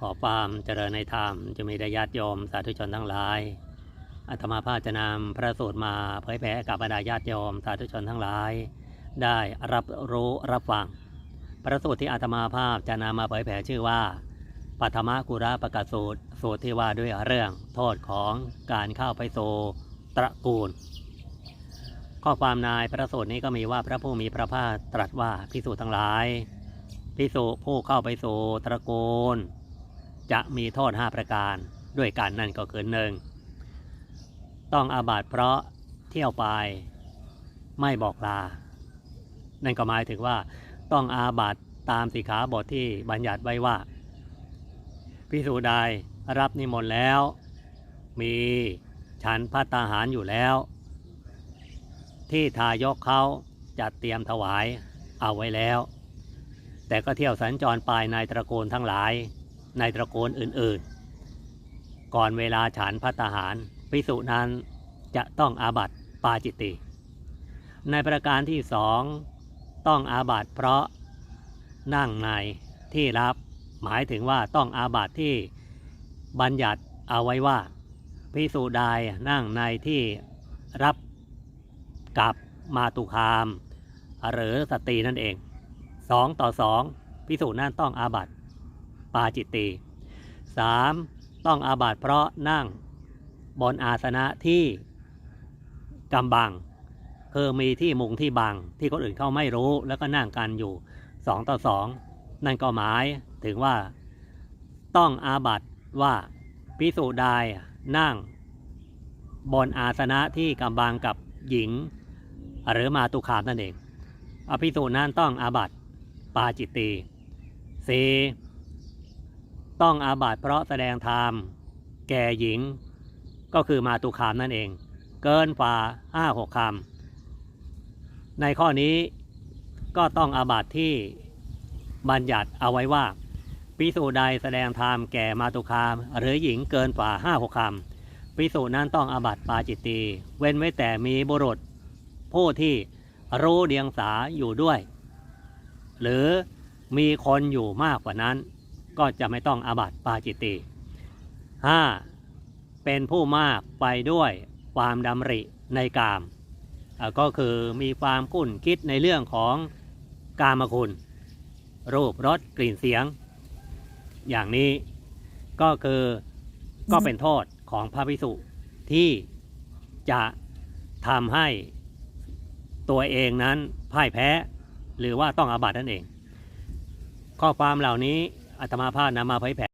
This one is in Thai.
ขอความเจริญในธรรมจะมีได้ญาติโยมสาธุชนทั้งหลายอาตมาภาพจะนำพระสูตรมาเผยแผ่กับบรรดาญาติโยมสาธุชนทั้งหลาย ได้รับรู้รับฟัง พระสูตรที่อาตมาภาพจะนำมาเผยแผ่ชื่อว่าปัทมกุระประกาศสูตรสูตรที่ว่าด้วยเรื่องโทษของการเข้าไปสู่ตระกูล ข้อความในพระสูตรนี้ก็มีว่าพระผู้มีพระภาคตรัสว่าพิสูจทั้งหลายพิสุผู้เข้าไปสู่ตระกูล จะมีโทษ 5 ประการ ด้วยกันนั่นก็คือหนึ่งต้องอาบัติเพราะเที่ยวไปไม่บอกลา นั่นก็หมายถึงว่าต้องอาบัติตามสิขาบทที่บัญญัติไว้ว่า พิสูจใดรับนิมนต์แล้ว มีฉันพัตาหารอยู่แล้ว ที่ทายกเขาจัดเตรียมถวายเอาไว้แล้ว แต่ก็เที่ยวสัญจรไปในตระกูลทั้งหลาย ในตระกูลอื่นๆ ก่อนเวลาฉันพัตหารพิสุนั้นจะต้องอาบัติปาจิตติ ในประการที่สองต้องอาบัติเพราะนั่งในที่รับ หมายถึงว่าต้องอาบัติที่บัญญัติเอาไว้ว่าพิสุใดนั่งในที่รับกับมาตุคาม หรือสตรีนั่นเองสองต่อสองพิสูจน์นั่นต้องอาบัติ ปาจิตตีสามต้องอาบัติเพราะนั่งบนอาสนะที่กำบัง คือมีที่มุงที่บัง ที่คนอื่นเขาไม่รู้แล้วก็นั่งกันอยู่สองต่อสองนั่นก็หมายถึงว่า ต้องอาบัติว่าพิสูจน์ใดนั่ง บนอาสนะที่กำบังกับหญิง หรือมาตุคามนั่นเองอภิสูจน์นั้นต้องอาบัติปาจิตตีสี ต้องอาบัติเพราะแสดงธรรมแก่หญิง ก็คือมาตุคามนั่นเอง เกินฝ่าห้าหกคำในข้อนี้ก็ต้องอาบัติที่บัญญัติเอาไว้ว่าพิสูจใดแสดงธรรมแก่มาตุคาม หรือหญิงเกินฝ่าห้าหกคำพิสูจน์นั้นต้องอาบัติปาจิตตีเว้นไว้แต่มีบุรุษผู้ที่รู้เดียงสาอยู่ด้วย หรือมีคนอยู่มากกว่านั้น ก็จะไม่ต้องอาบัติปาจิตติห้าเป็นผู้มากไปด้วยความดำริในกาม ก็คือมีความคุ้นคิดในเรื่องของกามคุณ รูปรสกลิ่นเสียง อย่างนี้ก็คือก็เป็นโทษของพระภิกษุที่จะทำให้ตัวเองนั้นพ่ายแพ้ หรือว่าต้องอาบัตินั่นเอง ข้อความเหล่านี้ อาตมาภาพนำมาเผยแผ่